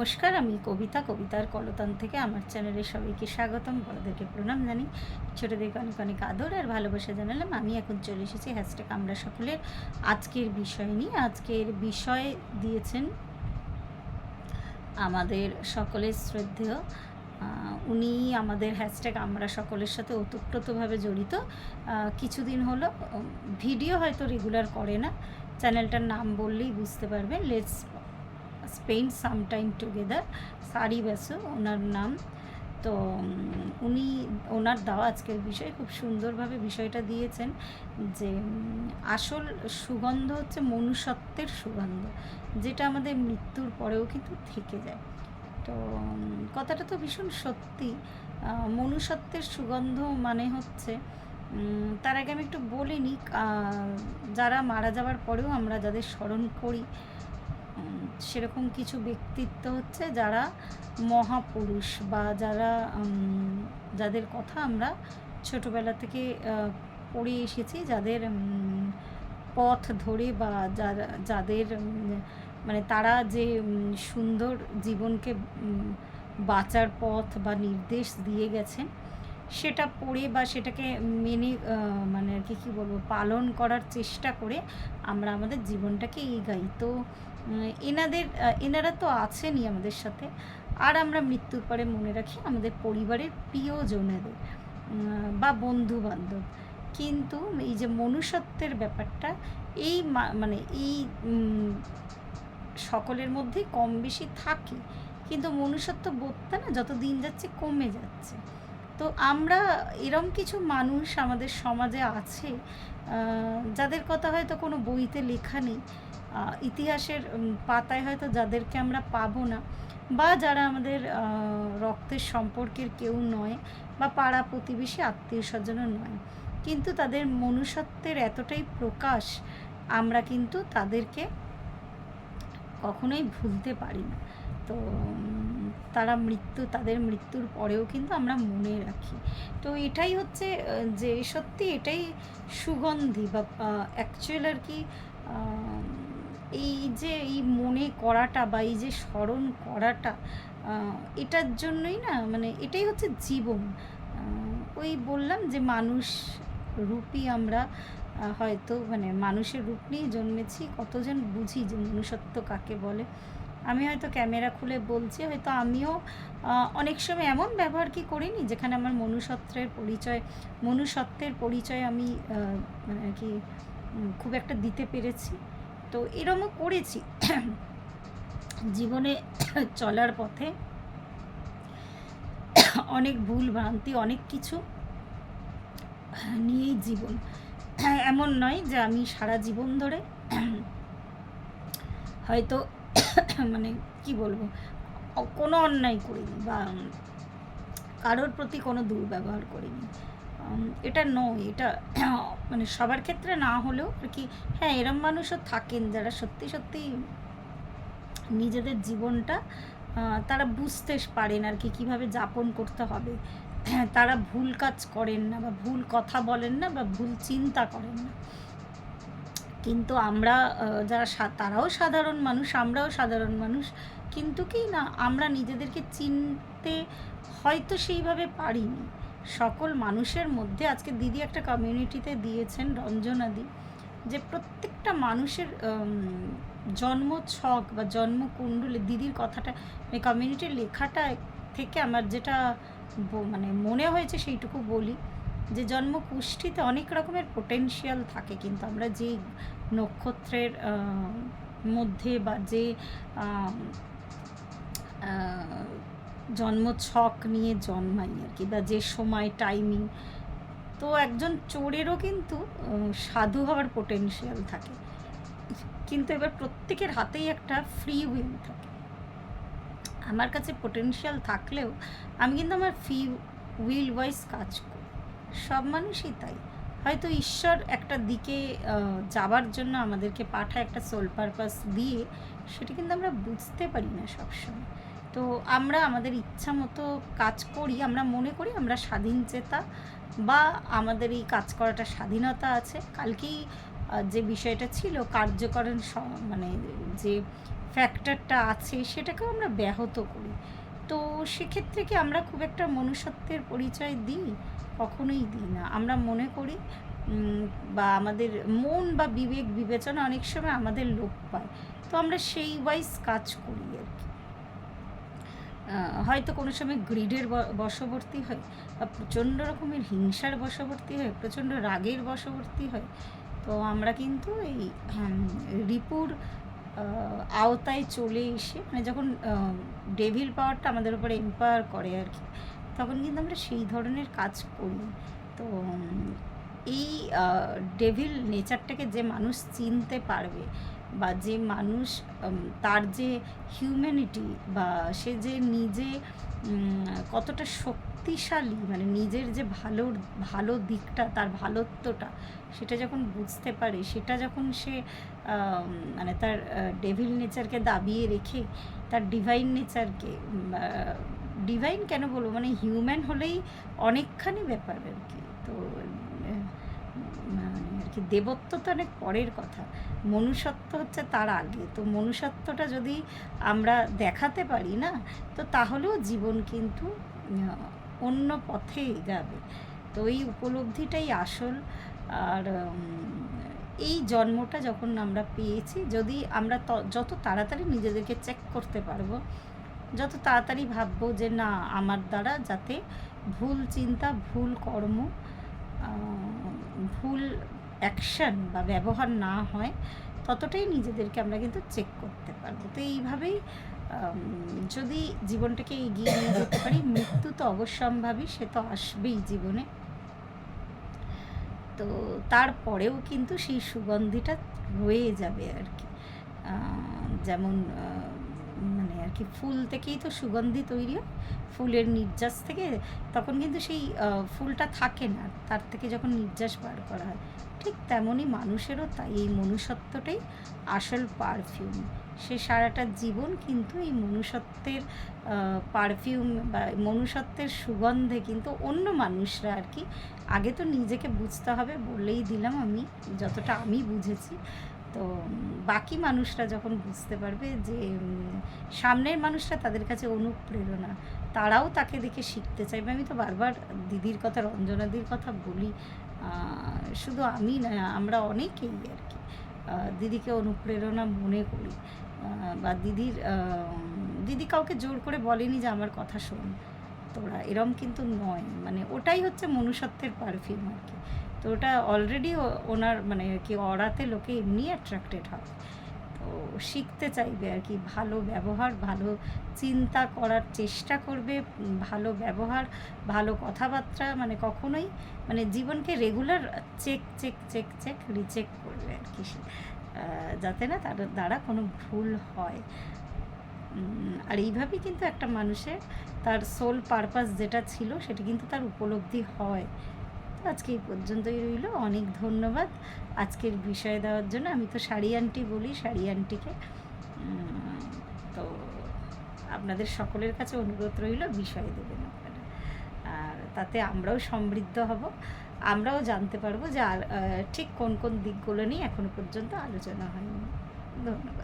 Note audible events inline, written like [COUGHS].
নমস্কার, আমি কবিতা, কবিতার কলতান থেকে আমার চ্যানেলে সবাইকে স্বাগতম। বড়দেরকে প্রণাম জানি। ছোটোদেরকে অনেক অনেক আদর আর ভালোবাসা জানালাম। আমি এখন চলে এসেছি হ্যাশট্যাগ আমরা সকলের আজকের বিষয় নিয়ে। আজকের বিষয় দিয়েছেন আমাদের সকলের শ্রদ্ধেয়। উনি আমাদের হ্যাশট্যাগ আমরা সকলের সাথে ওতপ্রোতভাবে জড়িত। কিছুদিন হলো ভিডিও হয়তো রেগুলার করে না। চ্যানেলটার নাম বললেই বুঝতে পারবেন। Let's spend some time together সারি বাসু ওনার নাম তো উনি, ওনার দেওয়া আজকের বিষয় খুব সুন্দরভাবে বিষয়টা দিয়েছেন যে আসল সুগন্ধ হচ্ছে মনুষ্যত্বের সুগন্ধ, যেটা আমাদের মৃত্যুর পরেও কিন্তু থেকে যায়। তো কথাটা তো ভীষণ সত্যি। মনুষ্যত্বের সুগন্ধ মানে হচ্ছে তার আগে আমি একটু বলে নিই যারা মারা যাওয়ার পরেও আমরা যাদের স্মরণ করি সেরকম কিছু ব্যক্তিত্ব হচ্ছে যারা মহাপুরুষ বা যারা যাদের কথা আমরা ছোটোবেলা থেকে পড়ে এসেছি, যাদের পথ ধরে বা যারা, যাদের মানে তারা যে সুন্দর জীবনকে বাঁচার পথ বা নির্দেশ দিয়ে গেছেন, সেটা পড়ে বা সেটাকে মেনে মানে আর কি, কী বলব, পালন করার চেষ্টা করে আমরা আমাদের জীবনটাকে এগাই। তো এনাদের এনারা তো আছেনই আমাদের সাথে। আর আমরা মৃত্যুর পরে মনে রাখি আমাদের পরিবারের প্রিয়জনেদের বা বন্ধু বান্ধব কিন্তু এই যে মনুষ্যত্বের ব্যাপারটা, এই মানে এই সকলের মধ্যেই কম বেশি থাকে। কিন্তু মনুষ্যত্ব বোধটা না যত দিন যাচ্ছে কমে যাচ্ছে। তো আমরা এরম কিছু মানুষ আমাদের সমাজে আছে যাদের কথা হয়তো কোনো বইতে লেখা নেই। ইতিহাসের পাতায় হয়তো যাদেরকে আমরা পাবো না বা যারা আমাদের রক্তের সম্পর্কের কেউ নয় বা পাড়া প্রতিবেশী, আত্মীয় স্বজনও নয়। কিন্তু তাদের মনুষ্যত্বের এতটাই প্রকাশ আমরা কিন্তু তাদেরকে কখনোই ভুলতে পারি না। তো তারা মৃত্যু, তাদের মৃত্যুর পরেও কিন্তু আমরা মনে রাখি। তো এটাই হচ্ছে যে সত্যি এটাই সুগন্ধি বা অ্যাকচুয়াল আর কি এই যে এই মনে করাটা বা এই যে স্মরণ করাটা এটার জন্যই না মানে এটাই হচ্ছে জীবন। ওই বললাম যে মানুষ রূপী আমরা হয়তো মানে মানুষের রূপ নিয়ে জন্মেছি, কতজন বুঝি যে মনুষ্যত্ব কাকে বলে। আমি হয়তো ক্যামেরা খুলে বলছি, হয়তো আমিও অনেক সময় এমন ব্যবহার কি করিনি, যেখানে আমার মনুষ্যত্বের পরিচয় মনুষ্যত্বের পরিচয় আমি মানে কি খুব একটা দিতে পেরেছি। তো এরমও করেছি। জীবনে চলার পথে অনেক ভুল ভ্রান্তি, অনেক কিছু নিয়েই জীবন। এমন নয় যে আমি সারা জীবন ধরে হয়তো মানে কি বলব, কোনো অন্যায় করিনি বা কারোর প্রতি কোনো দুর্ব্যবহার করিনি। এটা নয়, এটা [COUGHS] মানে সবার ক্ষেত্রে না হলেও আর কি হ্যাঁ এরম মানুষও থাকেন যারা সত্যি সত্যি নিজেদের জীবনটা তারা বুঝতে পারেন আর কি কীভাবে যাপন করতে হবে। তারা ভুল কাজ করেন না বা ভুল কথা বলেন না বা ভুল চিন্তা করেন না। কিন্তু আমরা যারা তারাও সাধারণ মানুষ, আমরাও সাধারণ মানুষ, কিন্তু কি না, আমরা নিজেদেরকে চিনতে হয়তো সেইভাবে পারিনি। সকল মানুষের মধ্যে আজকে দিদি একটা কমিউনিটিতে দিয়েছেন, রঞ্জনাদি, যে প্রত্যেকটা মানুষের জন্ম ছক বা জন্ম কুণ্ডলে, দিদির কথাটা এই কমিউনিটির লেখাটা থেকে আমার যেটা মানে মনে হয়েছে সেইটুকু বলি, যে জন্ম কুষ্ঠিতে অনেক রকমের পোটেনশিয়াল থাকে, কিন্তু আমরা যে নক্ষত্রের মধ্যে বা যে জন্ম ছক নিয়ে জন্মাই আর কি, বা যে সময় টাইমিং তো একজন চোরেরও কিন্তু সাধু হওয়ার পোটেনশিয়াল থাকে। কিন্তু এবার প্রত্যেকের হাতেই একটা ফ্রি উইল থাকে। আমার কাছে পোটেনশিয়াল থাকলেও, আমি কিন্তু আমার ফ্রি উইল ওয়াইজ কাজ করি। সব মানুষই তাই। হয়তো ঈশ্বর একটা দিকে যাবার জন্য আমাদেরকে পাঠায় একটা সোল পারপাস দিয়ে, সেটা কিন্তু আমরা বুঝতে পারি না সবসময়। তো আমরা আমাদের ইচ্ছা মতো কাজ করি, আমরা মনে করি আমরা স্বাধীন চেতা বা আমাদের এই কাজ করাটা স্বাধীনতা আছে। কালকেই যে বিষয়টা ছিল কার্যকরণ মানে যে ফ্যাক্টরটা আছে সেটাকেও আমরা ব্যাহত করি। তো সেক্ষেত্রে কি আমরা খুব একটা মনুষ্যত্বের পরিচয় দিই? কখনোই দিই না। আমরা মনে করি বা আমাদের মন বা বিবেক বিবেচনা অনেক সময় আমাদের লোপ পায়। তো আমরা সেই ওয়াইজ কাজ করি আর কি। হয়তো কোনো সময় গ্রিডের বশবর্তী হয় বা প্রচণ্ড রকমের হিংসার বশবর্তী হয়, প্রচণ্ড রাগের বশবর্তী হয়। তো আমরা কিন্তু এই রিপুর আওতায় চলে এসে মানে যখন ডেভিল পাওয়ারটা আমাদের উপরে এম্পায়ার করে আর কি, তখন কিন্তু আমরা সেই ধরনের কাজ করি। তো এই ডেভিল নেচারটাকে যে মানুষ চিনতে পারবে বা যে মানুষ তার যে হিউম্যানিটি বা সে যে নিজে কতটা শক্তিশালী মানে নিজের যে ভালো ভালো দিকটা, তার ভালোত্বটা, সেটা যখন বুঝতে পারে, সেটা যখন সে মানে তার ডেভিল নেচারকে দাবিয়ে রেখে, তার ডিভাইন নেচারকে ডিভাইন কেন বলব? মানে হিউম্যান হলেই অনেকখানি ব্যাপার আর কি। তো কি দেবত্ব তো অনেক পরের কথা। মনুষ্যত্ব হচ্ছে তার আগে। তো মনুষ্যত্বটা যদি আমরা দেখাতে পারি না, তো তাহলেও জীবন কিন্তু অন্য পথে যাবে তো এই উপলব্ধিটাই আসল। আর এই জন্মটা যখন আমরা পেয়েছি, যদি আমরা যত তাড়াতাড়ি নিজেদেরকে চেক করতে পারব, যত তাড়াতাড়ি ভাববো যে না, আমার দ্বারা যাতে ভুল চিন্তা, ভুল কর্ম ভুল অ্যাকশন বা ব্যবহার না হয়, ততটাই নিজেদেরকে আমরা কিন্তু চেক করতে পারব। তো এইভাবেই যদি জীবনটাকে এগিয়ে নিয়ে যেতে পারি, মৃত্যু তো অবশ্যম্ভাবী, সে তো আসবেই জীবনে। তো তারপরেও কিন্তু সেই সুগন্ধিটা রয়ে যাবে আর কি। যেমন মানে আর কি ফুল থেকেই তো সুগন্ধি তৈরি হয়। ফুলের নির্যাস থেকে তখন কিন্তু সেই ফুলটা থাকে না। তার থেকে যখন নির্যাস বার করা হয়, ঠিক তেমনই মানুষেরও তাই। এই মনুষ্যত্বটাই আসল পারফিউম সে সারাটা জীবন কিন্তু এই মনুষ্যত্বের পারফিউম বা মনুষ্যত্বের সুগন্ধে কিন্তু অন্য মানুষরা আর কি, আগে তো নিজেকে বুঝতে হবে বলেই দিলাম আমি, যতটা আমি বুঝেছি। তো বাকি মানুষরা যখন বুঝতে পারবে যে সামনের মানুষরা তাদের কাছে অনুপ্রেরণা, তারাও তাকে দেখে শিখতে চাইবে। আমি তো বারবার দিদির কথা, রঞ্জনাদির কথা বলি। শুধু আমি না, আমরা অনেকেই আর কি দিদিকে অনুপ্রেরণা মনে করি। বা দিদির দিদি কাউকে জোর করে বলেনি যে, আমার কথা শোন, তোরা। এরম কিন্তু নয়। মানে ওটাই হচ্ছে মনুষ্যত্বের পারফিউম আর কি। তো ওটা অলরেডি ওনার মানে কি অড়াতে লোকে এমনি অ্যাট্রাক্টেড হয়। তো শিখতে চাইবে আর কি, ভালো ব্যবহার, ভালো চিন্তা করার চেষ্টা করবে ভালো ব্যবহার, ভালো কথাবার্তা মানে কখনোই মানে জীবনকে regular check check check check recheck করবে আর কি যাতে না তার, দ্বারা কোনো ভুল হয়। আর এইভাবেই কিন্তু একটা মানুষের তার সোল পারপাস যেটা ছিল সেটা কিন্তু তার উপলব্ধি হয়। তো আজকে এই পর্যন্তই রইল। অনেক ধন্যবাদ আজকের বিষয় দেওয়ার জন্য। আমি তো শাড়ি আন্টি বলি, শাড়ি আন্টিকে। তো আপনাদের সকলের কাছে অনুরোধ রইল, বিষয় দেবেন আপনারা। আর তাতে আমরাও সমৃদ্ধ হব। আমরাও জানতে পারব যে আর ঠিক কোন কোন দিকগুলো নিয়ে এখনও পর্যন্ত আলোচনা হয়নি। ধন্যবাদ।